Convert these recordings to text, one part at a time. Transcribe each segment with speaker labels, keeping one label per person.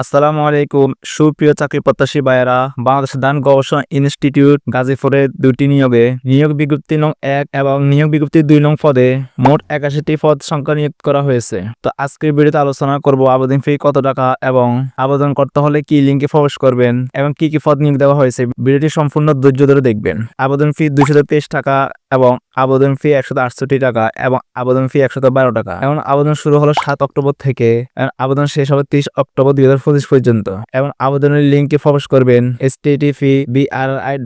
Speaker 1: আসসালামু আলাইকুম। সুপ্রিয় চাকরি প্রত্যাশী ভাইয়েরা, বাংলাদেশ ধান গবেষণা ইনস্টিটিউট গাজীপুরের দুটি নিয়োগে, নিয়োগ বিজ্ঞপ্তি নং এক এবং নিয়োগ বিজ্ঞপ্তি দুই নং পদে মোট একাশিটি পদ সংখ্যা নিয়োগ করা হয়েছে। তো আজকের ভিডিওতে আলোচনা করব আবেদন ফি কত টাকা এবং আবেদন করতে হলে কি লিঙ্কে প্রবেশ করবেন এবং কি কি পদ নিয়োগ দেওয়া হয়েছে। ভিডিওটি সম্পূর্ণ ধৈর্য ধরে দেখবেন। আবেদন ফি তেইশ টাকা এবং আবেদন ফি একশত আটষট্টি টাকা এবং আবেদন ফি একশত বারো টাকা। এবং আবেদন শুরু হলো সাত অক্টোবর থেকে। আবেদন শেষ হবে তিরিশ অক্টোবর দুই হাজার পঁচিশ পর্যন্ত। এবং আবেদনের লিঙ্কে প্রবেশ করবেন S TTP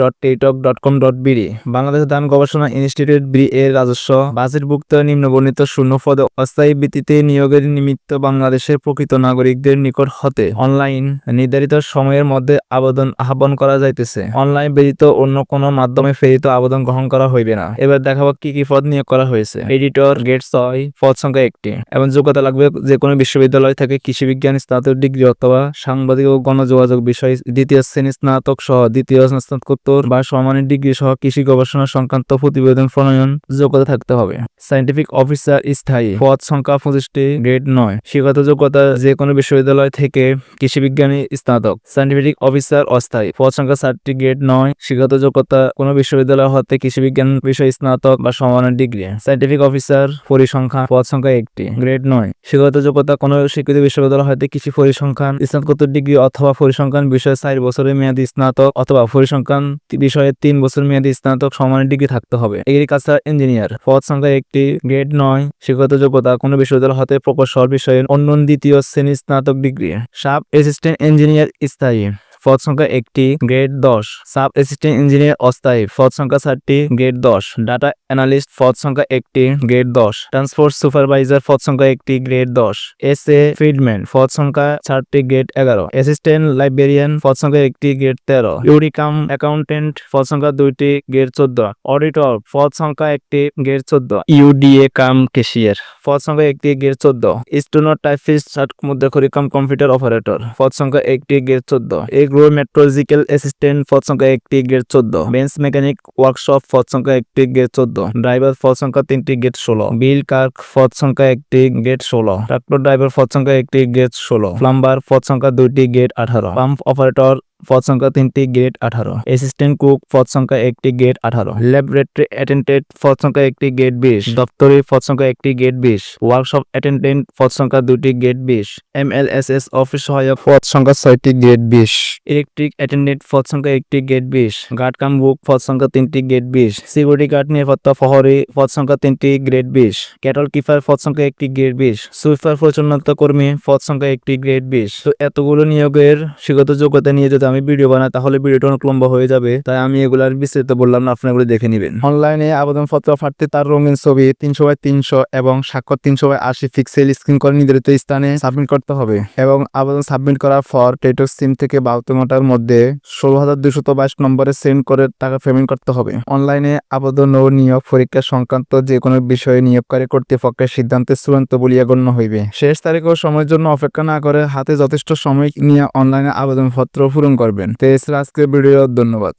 Speaker 1: dot টেটক dot com dot BD Bangladesh ধান গবেষণা ইনস্টিটিউট বি এর রাজস্ব। বাজেটভুক্ত নিম্নবর্ণিত শূন্য পদে অস্থায়ী ভিত্তিতে নিয়োগের নিমিত্ত বাংলাদেশের প্রকৃত নাগরিকদের নিকট হতে অনলাইন নির্ধারিত সময়ের মধ্যে আবেদন আহ্বান করা যাইতেছে। অনলাইন ব্যতীত অন্য কোনো মাধ্যমে প্রেরিত আবেদন গ্রহণ করা হইবে না। এবার দেখাবো কি কি পদ নিয়োগ করা হয়েছে। এডিটর গেট ছয়, পদ সংখ্যা একটি। এবং যোগ্যতা লাগবে যে কোনো বিশ্ববিদ্যালয় থেকে কৃষি বিজ্ঞান স্নাতক ডিগ্রি অথবা সাংবাদিক ও গণযোগাযোগ বিষয়, দ্বিতীয় শ্রেণি স্নাতক সহ দ্বিতীয় স্নাতকোত্তর বা সমানের ডিগ্রি সহ কৃষি গবেষণা সংক্রান্ত প্রতিবেদন প্রণয়ন যোগ্যতা থাকতে হবে। সাইন্টিফিক অফিসার স্থায়ী। পদ সংখ্যা পঁচিশটি গ্রেড নয়। শিক্ষাগত যোগ্যতা যে কোনো বিশ্ববিদ্যালয় থেকে কৃষি বিজ্ঞানী স্নাতক। সাইন্টিফিক অফিসার অস্থায়ী। পদ সংখ্যা চারটি গ্রেড নয়। শিক্ষাগত যোগ্যতা কোনো বিশ্ববিদ্যালয় হতে কৃষি বিজ্ঞান বিষয় স্নাতক বা সমানের ডিগ্রি। সাইন্টিফিক অফিসার পরিসংখ্যা পদ সংখ্যা একটি গ্রেড নয়। শিক্ষাগত যোগ্যতা, কোনো স্বীকৃত বিশ্ববিদ্যালয় হয়তো কৃষি পরিসংখ্যান, স্নাতকোত্তর ডিগ্রি অথবা পরিসংখ্যান বিষয়ে চার বছরের মেয়াদী স্নাতক অথবা পরিসংখ্যান বিষয়ে তিন বছর মেয়াদী স্নাতক সমানের ডিগ্রি থাকতে হবে। এগ্রিকালচার ইঞ্জিনিয়ার পদ সংখ্যা একটি গ্রেড নয়। শিক্ষাগত যোগ্যতা, কোনো বিশ্ববিদ্যালয় হতে প্রকৌশল বিষয়ে অন্য দ্বিতীয় শ্রেণি স্নাতক ডিগ্রি। সাব অ্যাসিস্ট্যান্ট ইঞ্জিনিয়ার স্থায়ী। পদ সংখ্যা একটি গ্রেড দশ সাব অ্যাসিস্ট্যান্ট ইঞ্জিনিয়ার অস্থায়ী পদ সংখ্যা চারটি গ্রেড দশ ডাটা অ্যানালিস্ট পদ সংখ্যা একটি গ্রেড দশ ট্রান্সপোর্ট সুপারভাইজার পদ সংখ্যা একটি গ্রেড দশ এস এ ফিল্ডম্যান পদ সংখ্যা চারটি গ্রেড এগারো অ্যাসিস্ট্যান্ট লাইব্রেরিয়ান পদ সংখ্যা একটি গ্রেড তেরো ইউরিকাম অ্যাকাউন্টেন্ট পদ সংখ্যা দুইটি গ্রেড চোদ্দ অডিটর পদ সংখ্যা একটি গ্রেড চোদ্দ ইউডিএ কাম কেশিয়ার পদ সংখ্যা একটি গ্রেড চোদ্দ স্টোনো টাইপিস্ট মধ্যে কাম কম্পিউটার অপারেটর পদ সংখ্যা একটি গ্রেড চোদ্দ এগ্রো মেট্রোলজিক্যাল অ্যাসিস্ট্যান্ট পদ সংখ্যা একটি, গ্রেড চোদ্দ। বেঞ্চ মেকানিক ওয়ার্কশপ পদ সংখ্যা একটি, গ্রেড চোদ্দ। ড্রাইভার পদ সংখ্যা তিনটি, গ্রেড ষোলো। বিল কার্ক পদ সংখ্যা একটি, গ্রেড ষোলো। ট্রাক্টর ড্রাইভার পদ সংখ্যা একটি, গ্রেড ষোলো। প্লাম্বার পদ সংখ্যা দুইটি, গ্রেড আঠারো। পাম্প অপারেটর পদ সংখ্যা তিনটি গ্রেড আঠারো। অ্যাসিস্ট্যান্ট কুক পদ সংখ্যা একটি গ্রেড আঠারো। ল্যাবরেটরি অ্যাটেন্ডেন্ট পদ সংখ্যা একটি গ্রেড বিশ। দপ্তরি পদ সংখ্যা একটি গ্রেড বিশ। ওয়ার্কশপ অ্যাটেন্ডেন্ট পদ সংখ্যা দুটি গ্রেড বিশ। M L S S office সহায়ক পদ সংখ্যা ছয়টি গ্রেড বিশ। ইলেকট্রিক অ্যাটেন্ডেন্ট পদ সংখ্যা একটি গ্রেড বিশ। গার্ড কাম বুক পদ সংখ্যা তিনটি গ্রেড বিশ। সিকিউরিটি গার্ড নিরাপত্তা প্রহরী পদ সংখ্যা তিনটি গ্রেড বিশ। ক্যাটল কিপার পদ সংখ্যা একটি গ্রেড বিশ। সুইপার পরিচ্ছন্নতা কর্মী পদ সংখ্যা একটি গ্রেড বিশ। তো এতগুলো নিয়োগের শিগত যোগ্যতা নিয়ে যদি আমি ভিডিও বানাই, তাহলে ভিডিওটা অনেক লম্বা হয়ে যাবে। তাই আমি এগুলার বিস্তারিত বললাম না আপনারা এগুলো দেখে নেবেন। অনলাইনে আবেদনপত্র ফাটতে তার রঙিন ছবি তিনশো বাই তিনশো এবং স্বাক্ষর তিনশো বাই আশি পিক্সেল স্ক্রিন করে নির্ধারিত স্থানে সাবমিট করতে হবে এবং আবেদন সাবমিট করার পর টেটক সিম থেকে বাহাত্তর ঘণ্টার মধ্যে ষোলো হাজার দুশত বাইশ নম্বরে সেন্ড করে টাকা পেমেন্ট করতে হবে। অনলাইনে আবেদন ও নিয়োগ পরীক্ষা সংক্রান্ত যে কোনো বিষয়ে নিয়োগকারী কর্তৃপক্ষের সিদ্ধান্তের চূড়ান্ত বলিয়া গণ্য হইবে। শেষ তারিখ ও সময়ের জন্য অপেক্ষা না করে হাতে যথেষ্ট সময় নিয়ে অনলাইনে আবেদনপত্র পূরণ করবেন তো এছাড়া আজকের ভিডিও ধন্যবাদ।